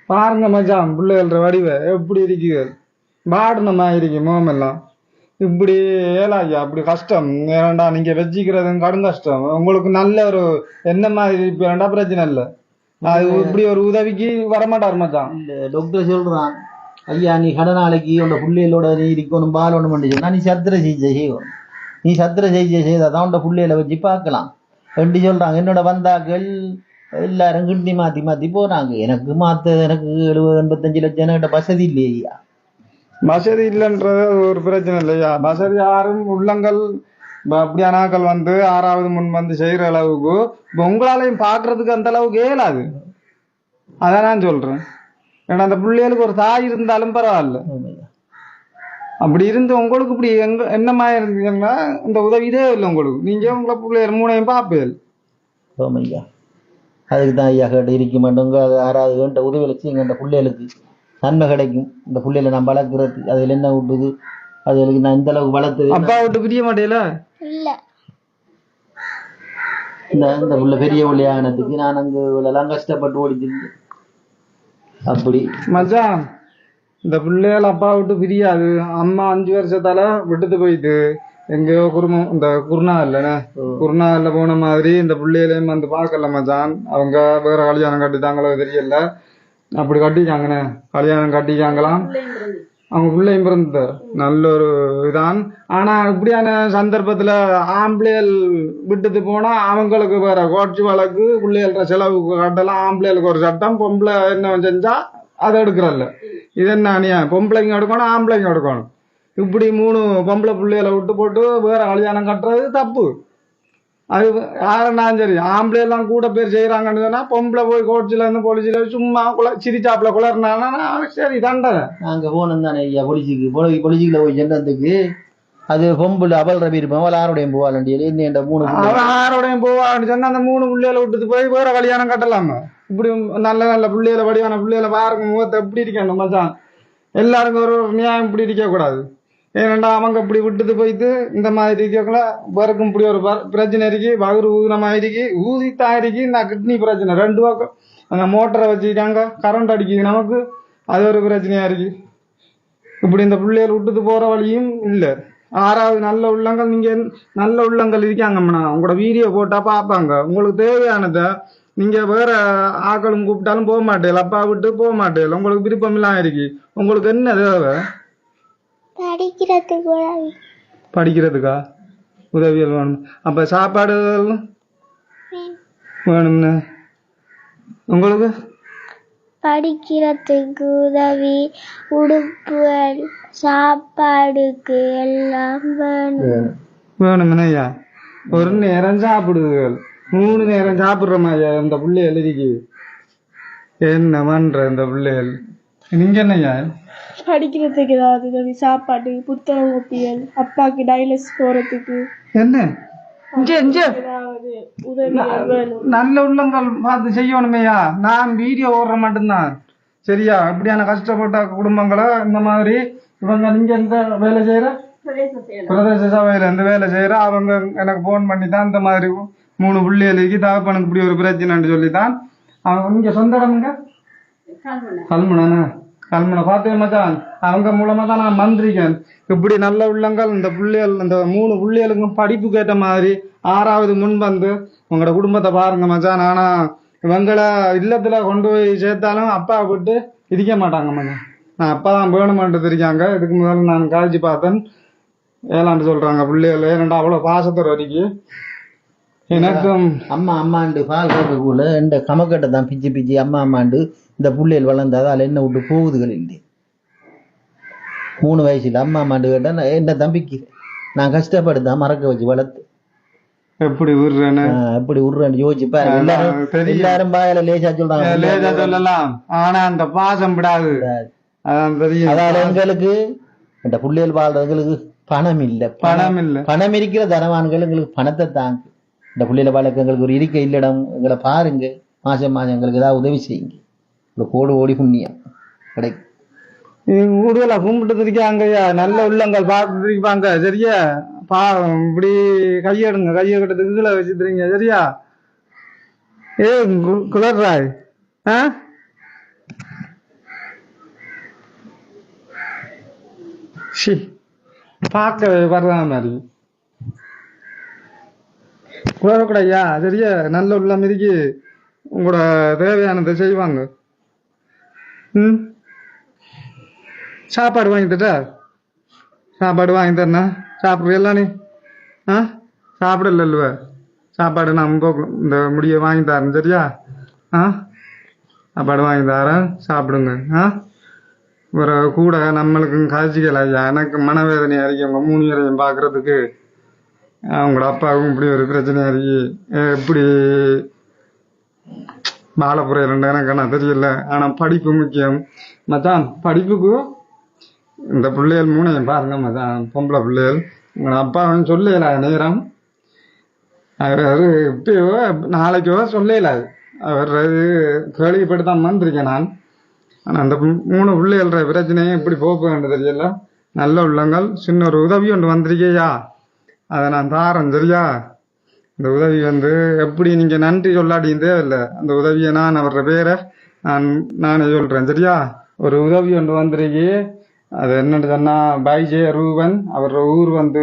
பாருங்க மச்சான் பிள்ளைகள வடிவ. எப்படி இருக்குது? பாடுனமா இருக்கு முகமெல்லாம். இப்படி ஏலாய்யா அப்படி கஷ்டம். ஏன்டா நீங்க வச்சுக்கிறது கடும் கஷ்டம். உங்களுக்கு நல்ல ஒரு என்ன மாதிரி இருப்பேன்டா பிரச்சனை இல்லை. இப்படி ஒரு உதவிக்கு வரமாட்டார் மச்சான். டாக்டர் சொல்றான் ஐயா நீ கடநாளைக்கு உன்னோட பிள்ளைகளோட நீ இருக்கணும் பாலணும் பண்ணி சொன்னா நீ சத்திர சிகிச்சை செய்யணும். நீ சத்திர சிகிச்சை செய்தாதான் உன்னோட பிள்ளைகளை வச்சு பார்க்கலாம். எப்படி சொல்றாங்க என்னோட வந்தாக்கள் எல்லாரும் கிண்டி மாத்தி மாத்தி போறாங்க. எனக்கு மாத்த எனக்கு எழுபது எண்பத்தஞ்சு லட்சம் என்கிட்ட வசதி இல்லையே? வசதி இல்லைன்றது ஒரு பிரச்சனை இல்லையா? வசதி யாரும் உள்ளங்கள் இப்ப அப்படியான ஆட்கள் வந்து ஆறாவது முன் வந்து செய்யற அளவுக்கு இப்ப உங்களாலையும் பாக்குறதுக்கு அந்த அளவுக்கு இயலாது. அதான் நான் சொல்றேன். ஏன்னா அந்த பிள்ளைகளுக்கு ஒரு தாய் இருந்தாலும் பரவாயில்ல. அப்படி இருந்து உங்களுக்கு இப்படி எங்க என்னமா இருந்தீங்கன்னா இந்த உதவி இதே இல்லை உங்களுக்கு. நீங்க உங்களை பிள்ளைகள் மூணையும் பாப்பேன் ஆமாய்யா அதுக்கு தான் ஐயா கேட்டு இருக்க மாட்டோங்க அது யாராவது வேண்ட உதவி வச்சு எங்கள்கிட்ட பிள்ளைகளுக்கு நன்மை கிடைக்கும். இந்த பிள்ளைகளை நான் வளர்க்குறது அதில் என்ன விட்டுது அதுகளுக்கு நான் இந்த அளவுக்கு வளர்த்தது. அப்பா விட்டு பிரிய மாட்டேல இல்லை. இந்த இந்த புள்ள பெரிய பிள்ளையானதுக்கு நான் அங்கே இவ்வளோலாம் கஷ்டப்பட்டு ஓடிச்சிருந்தேன் அப்படி. மச்சான் இந்த பிள்ளைகள் அப்பா விட்டு பிரியாது. அம்மா அஞ்சு வருஷத்தால விட்டுட்டு போயிட்டு எங்கேயோ குடும்பம் இந்த குருணா இல்லைண்ணே குருநாகல்ல போன மாதிரி இந்த பிள்ளைகளையும் வந்து பார்க்கல மச்சான். அவங்க வேற கல்யாணம் கட்டிட்டாங்களோ தெரியல. அப்படி கட்டிக்காங்கண்ணே கல்யாணம் கட்டிக்காங்களாம் அவங்க பிள்ளையும் பிறந்தது நல்ல ஒரு இதான் ஆனா இப்படியான சந்தர்ப்பத்துல ஆம்பளையல் விட்டுட்டு போனா அவங்களுக்கு வேற கோட்சி வழக்கு பிள்ளைகள செலவுக்கு கட்டலாம். ஆம்பளைகளுக்கு ஒரு சட்டம் பொம்பளை என்ன செஞ்சா அதை எடுக்கிறல்ல. இது என்ன அநியாயம்? பொம்பளைங்க எடுக்கணும் ஆம்பளைங்க எடுக்கணும். இப்படி மூணு பொம்பளை பிள்ளைகளை விட்டு போட்டு வேற கல்யாணம் கட்டுறது தப்பு. அது யாருன்னாலும் சரி. ஆம்பளை எல்லாம் கூட பேர் செய்யறாங்கன்னு சொன்னா பொம்பளை போய் கோட்சில இருந்து போலீஸ்ல சும்மா குல சிரிச்சாப்புல குளர்னாங்கன்னா சரி தண்டனை. நாங்க போனோம் தானே ஐயா பொலிசிக்கு பொலி போய் சென்றதுக்கு அது பொம்புல அவள் ரவி இருப்பான். அவள் யாரோடையும் போவாள் என்ன மூணு. அவன் யாரோடையும் போவான்னு சொன்னா அந்த மூணு பிள்ளைகளை விட்டுட்டு போய் வேற கல்யாணம் கட்டலாமா. இப்படி நல்ல நல்ல பிள்ளைகளை வடிவான பிள்ளைகளை பாருங்க முகத்தை எப்படி இருக்கணும் மச்சான். எல்லாருக்கும் ஒரு நியாயம் இப்படி இருக்க கூடாது ஏனண்டா அவங்க இப்படி விட்டுட்டு போயிட்டு இந்த மாதிரி இருக்கக்குள்ள பிறக்கும் இப்படி ஒரு பிரச்சனை இருக்கு வகுறு ஊதினமா இருக்கு ஊதித்தான் இருக்கு இந்த கிட்னி பிரச்சனை. ரெண்டு பக்கம். அந்த மோட்டரை வச்சுருக்காங்க கரண்ட் அடிக்குது நமக்கு. அது ஒரு பிரச்சனையா இருக்கு. இப்படி இந்த பிள்ளைகள் விட்டுட்டு போற வழியும் இல்லை. ஆறாவது நல்ல உள்ளங்கள் நீங்க நல்ல உள்ளங்கள் இருக்காங்கம்மா. உங்களோட வீடியோ போட்டா பார்ப்பாங்க உங்களுக்கு தேவையானதை நீங்க வேற ஆக்களும் கூப்பிட்டாலும் போக மாட்டேன் அப்பா விட்டு போக மாட்டேன் உங்களுக்கு விருப்பம் இல்லாம இருக்கு. உங்களுக்கு என்ன தேவை? படிக்கிறதுக்கு உதவி. படிக்கிறதுக்கா? உதவிகள் வேணும். அப்ப சாப்பாடு வேணும். வேணும்னு? உங்களுக்கு? படிக்கிறதுக்கு உதவி உடுப்புகள் சாப்பாடுக்கு எல்லாம் வேணும். வேணும்னு ஐயா. ஒரு நேரம் சாப்பிடுதுகள் மூணு நேரம் சாப்பிடுறோமா ஐயா இந்த பிள்ளைகள் இருக்கு என்ன பண்ற இந்த பிள்ளைகள்? நீங்க என்ன ஐயா படிக்கிறதுக்கு ஏதாவது உதவி சாப்பாட்டுக்கு புத்தகம் ஒப்பியல் அப்பாக்கு டைலஸ் போறதுக்கு. என்ன? இங்க நல்ல உள்ளங்கள் பார்த்து செய்யணுமேயா? நான் வீடியோ ஓடுற மட்டும்தான். சரியா? இப்படியான கஷ்டப்பட்ட குடும்பங்களை இந்த மாதிரி இவங்க நீங்க எந்த வேலை செய்யற? பிரதேச சபையில இந்த வேலை செய்யற. அவங்க எனக்கு போன் பண்ணி தான் இந்த மாதிரி மூணு புள்ளிகளுக்கு தகப்பனுக்கு இப்படி ஒரு பிரச்சனைன்னு சொல்லி தான் அவங்க இங்க சொந்த இடமுங்க? கல்முனை. கல்முனை பார்த்தேன் மச்சான்? அவங்க மூலமா தான் நான் வந்திருக்கேன் இப்படி நல்ல உள்ளங்கள் இந்த புள்ளிகள் இந்த மூணு புள்ளிகளுக்கும் படிப்புக்கு ஏற்ற மாதிரி ஆறாவது முன் வந்து உங்களோட குடும்பத்தை பாருங்க மச்சான். ஆனா இவங்களை இல்லத்துல கொண்டு போய் சேர்த்தாலும் அப்பா விட்டு இருக்க மாட்டாங்க மச்சான். நான் அப்பா தான் வேணுமென்ட்டு இருக்காங்க இதுக்கு முதல்ல நான் காய்ச்சி பார்த்தேன். ஏலாண்டு சொல்றாங்க பிள்ளைகள். ஏனண்டா அவ்வளவு பாசத்தோட வரைக்கும் எனக்கும் அம்மா அம்மாண்டு பால் கறக்கக்குள்ள இந்த கமக்கட்டை தான் பிச்சு பிச்சு அம்மா அம்மாண்டு இந்த புள்ளைகள் வளர்ந்தாது அதில் என்ன விட்டு போகுதுகள் இல்லை. மூணு வயசுல அம்மா அம்மாண்டு கேட்டா நான் என் தம்பிக்கு? நான் கஷ்டப்பட்டு தான் மறக்க வச்சு வளர்த்து. எப்படி விடுறேன்னு? எப்படி விடுறேன்னு யோசிச்சு பாருங்க எல்லாரும். எல்லாரும் பாயில லேசா சொல்றாங்க. லேசா சொல்லலாம். ஆனா அந்த பாசம் விடாது. அதால எங்களுக்கு இந்த புள்ளைகள் வாழ்றவங்களுக்கு பணம் இல்ல. பணம் இல்ல. பணம் இருக்கிற தனவான்கள் எங்களுக்கு பணத்தை தாங்க. இந்த புள்ளையில வாழ்க்கை எங்களுக்கு ஒரு இருக்க இல்லடம் எங்களை பாருங்க. மாசம் மாசம் எங்களுக்கு ஏதாவது உதவி செய்யுங்க. இந்த கோடு ஓடி புண்ணியம். கிடை கூடுதலா கும்பிட்டு இருக்காங்கய்யா நல்ல உள்ளங்கள் பார்த்து இருப்பாங்க சரியா? பா இப்படி கையெடுங்க கையை கட்டத்துக்கு கீழே வச்சுருங்க சரியா? ஏ கு- குளர்றாய் ஆ? ஷி பார்க்க வர்றா மாதிரி குளரக்கூடாய்யா சரியா? நல்ல உள்ள இருக்கு. உங்களோட தேவையானதை செய்வாங்க. ம்? சாப்பாடு வாங்கி தட்டா? சாப்பாடு வாங்கி தரணும் சாப்பிட்றியல்ல நீ? ஆ? சாப்பிடல இல்லவ. சாப்பாடு நான் போக்கு இந்த முடிய வாங்கி தரேன் சரியா? ஆ? சாப்பாடு வாங்கி தரேன் சாப்பிடுங்க ஆ? ஒரு கூட நம்மளுக்கும் காய்ச்சிக்கல ஐயா. எனக்கு மனவேதனை அறிக்கை உங்க மூணு பேரையும் பார்க்கறதுக்கு அவங்களோட அப்பாவுக்கும் இப்படி ஒரு பிரச்சனை அறிக்கை எப்படி பாலப்புறையில் எனக்கு நான் தெரியல ஆனா படிப்பு முக்கியம் மச்சான் படிப்புக்கு இந்த பிள்ளைகள் மூணையும் பாருங்க மச்சான் பொம்பளை பிள்ளைகள் உங்க அப்பா சொல்லல நேரம் அவர் இப்பயோ நாளைக்கோ சொல்லல அவர் அது கேள்விப்பட்டு தான் வந்திருக்கேன் நான் ஆனா அந்த மூணு பிள்ளைகள பிரச்சனையும் எப்படி போக்குன்னு தெரியல நல்ல உள்ளங்கள் சின்ன ஒரு உதவி ஒன்று வந்திருக்கேயா அதை நான் தாரேன் சரியா இந்த உதவி வந்து எப்படி நீங்க நன்றி சொல்லாட்டியும் இல்லை அந்த உதவியை நான் அவர பேரை நான் நானே சொல்றேன் சரியா? ஒரு உதவி ஒன்று வந்துருக்கு. அது என்னன்னு சொன்னா பைஜே ரூபன் அவர் ஊர் வந்து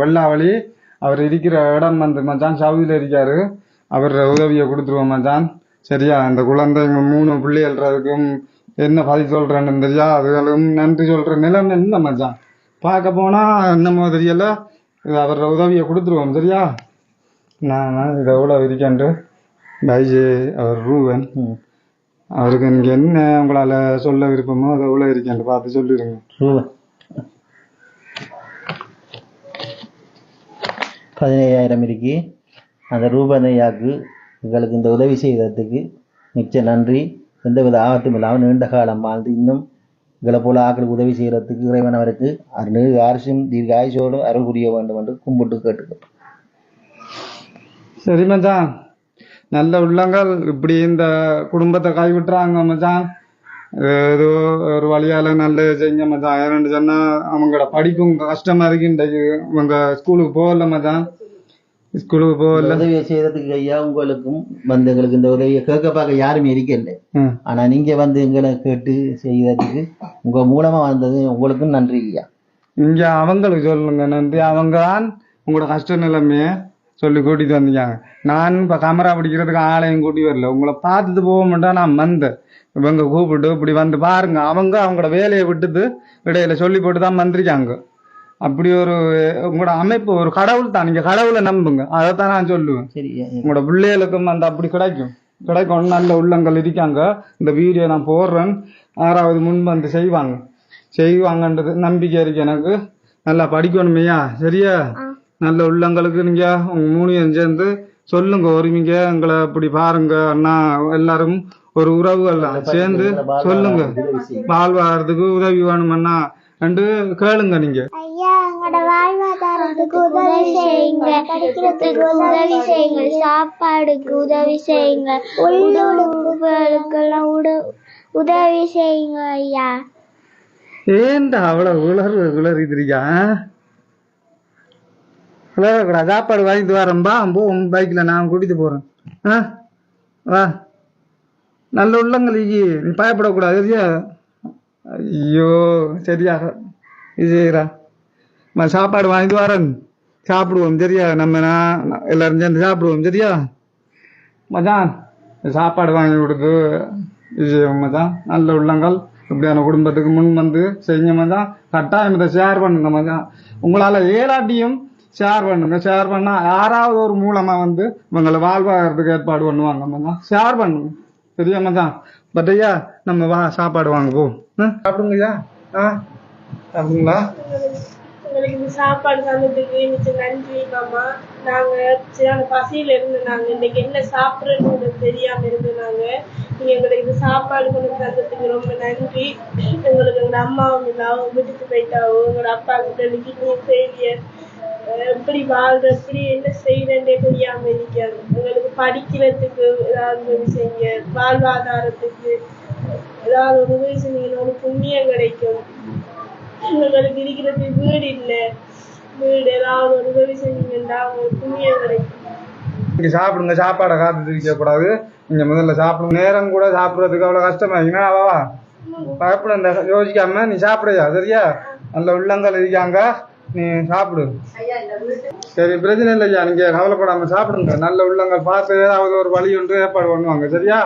வெள்ளாவளி. அவர் இருக்கிற இடம் வந்து மச்சான் சவுதியில் இருக்காரு. அவர் உதவியை கொடுத்துருவோம் மச்சான் சரியா? அந்த குழந்தைங்க மூணு பிள்ளைகள்றதுக்கும் என்ன பதி சொல்றேன்னு தெரியா? அதுகளும் நன்றி சொல்ற நிலைமை இல்லை மச்சான். பார்க்க போனா என்னமோ தெரியல. அவர் அவரோட உதவியை கொடுத்துருவோம் சரியா? நான் எவ்வளோ இருக்கேன்ட்டு பைஜே அவர் ரூவன் அவருக்கு நீங்க என்ன உங்களால சொல்ல விருப்பமோ அதை எவ்வளோ இருக்கேன்ட்டு பார்த்து சொல்லிடுங்க. ரூபா பதினையாயிரம் இருக்கு. அந்த ரூபனையாக்கு எங்களுக்கு இந்த உதவி செய்ததுக்கு மிச்ச நன்றி. எந்தவித ஆபத்தும் இல்லாமல் நீண்ட காலம் வாழ்ந்து இன்னும் எங்களை போல ஆக்களுக்கு உதவி செய்கிறதுக்கு இறைவன் அவருக்கு அருள் ஆரிசும் தீர்க்க ஆயுஷோடு அருள் புரிய வேண்டும் என்று கும்பிட்டு கேட்டுக்கிறோம் சரி மச்சான். நல்ல உள்ளங்கள். இப்படி இந்த குடும்பத்தை கைவிட்டுறாங்க மச்சான். ஏதோ ஒரு வழியால நல்ல செஞ்ச மச்சான். ஏன்னு சொன்னா அவங்களோட படிப்பும் கஷ்டமா இருக்கு. இன்றைக்கு இவங்க ஸ்கூலுக்கு போகல மச்சான். ஸ்கூலுக்கு போகல. உதவியை செய்யறதுக்கு ஐயா உங்களுக்கும் வந்து எங்களுக்கு இந்த உதவியை கேட்க பார்க்க யாருமே இருக்கல. ஆனா நீங்க வந்து எங்களை கேட்டு செய்யறதுக்கு உங்க மூலமா வந்தது உங்களுக்கும் நன்றி ஐயா. இங்க அவங்களுக்கு சொல்லுங்க நன்றி. அவங்க தான் உங்களோட கஷ்ட நிலைமைய சொல்லி கூட்டிட்டு வந்தீங்க நான் இப்ப கேமரா பிடிக்கிறதுக்கு ஆளையும் கூட்டி வரல. உங்களை பார்த்துட்டு போக மாட்டேன் நான் வந்தேன். இவங்க கூப்பிட்டு இப்படி வந்து பாருங்க. அவங்க அவங்களோட வேலையை விட்டுட்டு இடையில சொல்லி போட்டு தான் வந்திருக்காங்க. அப்படி ஒரு உங்களோட அமைப்பு ஒரு கடவுள் தான். நீங்க கடவுளை நம்புங்க. அதைத்தான் நான் சொல்லுவேன். உங்களோட பிள்ளைகளுக்கும் அந்த அப்படி கிடைக்கும். கிடைக்கும். நல்ல உள்ளங்கள் இருக்காங்க. இந்த வீடியோ நான் போடுறேன். ஆறாவது முன் வந்து செய்வாங்க. செய்வாங்கன்றது நம்பிக்கை இருக்கு எனக்கு. நல்லா படிக்கணுமையா? சரியா? நல்ல உள்ளங்களுக்கு நீங்க உங்க மூணையும் சேர்ந்து சொல்லுங்க ஒருமிங்க. எங்களை இப்படி பாருங்க அண்ணா. எல்லாரும் ஒரு உறவுகள் சேர்ந்து சொல்லுங்க. வாழ்வாகிறதுக்கு உதவி வேணுமண்ணா ரெண்டு கேளுங்க நீங்க. ஐயா எங்களோட வாழ்வாதாரத்துக்கு உதவி செய்யுங்க. படிக்கிறதுக்கு உதவி செய்யுங்க. சாப்பாடுக்கு உதவி செய்யுங்க. உள்ளுறுப்புகளுக்கெல்லாம் உட உதவி செய்யுங்க ஐயா. ஏன்டா அவ்வளவு உளறு உளறிதிரிக்கா விளையாடக்கூடாது சாப்பாடு வாங்கிட்டு வரேன்பா போ உன் பைக்கில் நான் கூட்டிகிட்டு போகிறேன் ஆ? வா. நல்ல உள்ளங்களுக்கு நீ பயப்படக்கூடாது சரியா? ஐயோ சரியா விஜயரா நான் சாப்பாடு வாங்கிட்டு வரேன். சாப்பிடுவோம் சரியா? நம்ம நான் எல்லாரும் சேர்ந்து சாப்பிடுவோம் சரியா? மச்சான் சாப்பாடு வாங்கி கொடுத்து இது மச்சான். நல்ல உள்ளங்கள். இப்படியான குடும்பத்துக்கு முன் வந்து செய்யுங்க மச்சான். கட்டாயம் இதை ஷேர் பண்ணுங்க மச்சான். உங்களால் ஏலாட்டியும் ஷேர் பண்ணுங்க ஷேர் பண்ணா யாராவது ஒரு மூலமா வந்து இவங்களை வாழ்வாகிறதுக்கு ஏற்பாடு பண்ணுவாங்க அம்மா ஷேர் பண்ணுங்க. சரியா மச்சான்? பட் ஐயா நம்ம வா சாப்பாடு வாங்க போ சாப்பிடுங்க ஐயா. ஆ? சாப்பிடுங்களா? உங்களுக்கு இந்த சாப்பாடு தந்ததுக்கு மிச்சம் நன்றி மாமா. நாங்க சரியான பசியில இருந்து நாங்க இன்னைக்கு என்ன சாப்பிட்றோன்னு தெரியாம இருந்து நாங்க நீங்க எங்களுக்கு இந்த சாப்பாடு கொண்டு தந்ததுக்கு ரொம்ப நன்றி. எங்களுக்கு எங்க அம்மாவும் இல்லை அவங்க விட்டுட்டு போயிட்டாவோ எங்களோட அப்பா கிட்ட கிட்னி ஃபெயிலியர் எப்படி வாழ்ற எப்படி என்ன செய்யறேன்னே தெரியாம இருக்காது எங்களுக்கு படிக்கிறதுக்கு ஏதாவது உதவி செய்யுங்க. வாழ்வாதாரத்துக்கு ஏதாவது ஒரு உதவி செஞ்சீங்கன்னா ஒரு புண்ணியம் கிடைக்கும். எங்களுக்கு இருக்கிறது வீடு இல்லை. வீடு ஏதாவது ஒரு உதவி செஞ்சீங்கன்னா உங்களுக்கு புண்ணியம் கிடைக்கும். இங்க சாப்பிடுங்க. சாப்பாடை காத்து திரிக்கக்கூடாது கூடாது. நீங்க முதல்ல சாப்பிடுங்க. நேரம் கூட சாப்பிடுறதுக்கு அவ்வளவு கஷ்டமா இருக்குன்னா பயப்பட இந்த யோசிக்காம நீ சாப்பிடுயா சரியா? நல்ல உள்ளங்கள் இருக்காங்க. நீ சாப்பிடு. சரி பிரச்சனை இல்லையா நீங்க கவலைப்படாம சாப்பிடுங்க. நல்ல உள்ளங்கள் பார்த்து ஏதாவது ஒரு வழி ஒன்று ஏற்பாடு பண்ணுவாங்க சரியா?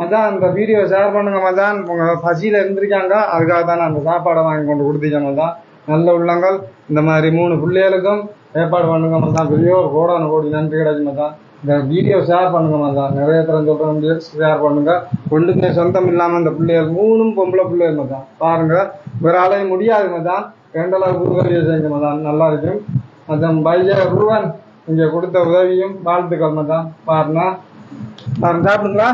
மச்சான் இந்த வீடியோ ஷேர் பண்ணுங்க மச்சான். உங்க பசியில இருந்திருக்காங்க அதுக்காக தான் அந்த சாப்பாடை வாங்கி கொண்டு கொடுத்தீங்க மச்சான். நல்ல உள்ளங்கள் இந்த மாதிரி மூணு பிள்ளைகளுக்கும் ஏற்பாடு பண்ணுங்க மச்சான். பெரிய ஒரு கோடான கோடி நன்றி கிடைக்கும் மச்சான். இந்த வீடியோ ஷேர் பண்ணுங்க மச்சான். நிறைய தரம் சொல்றேன் ஷேர் பண்ணுங்க. ஒன்றுமே சொந்தம் இல்லாம இந்த பிள்ளைகள் மூணும் பொம்பளை பிள்ளைகள் மச்சான். பாருங்க வேற ஆளையும் முடியாது மச்சான். ரெண்டளவு உதவியை செய்யுங்க மச்சான் நல்லா இருக்கும். மச்சான் பைய ரூவன் இங்க கொடுத்த உதவியும் வாழ்த்துக்கள் மச்சான் பாருங்க பாருங்க சாப்பிடுங்களா?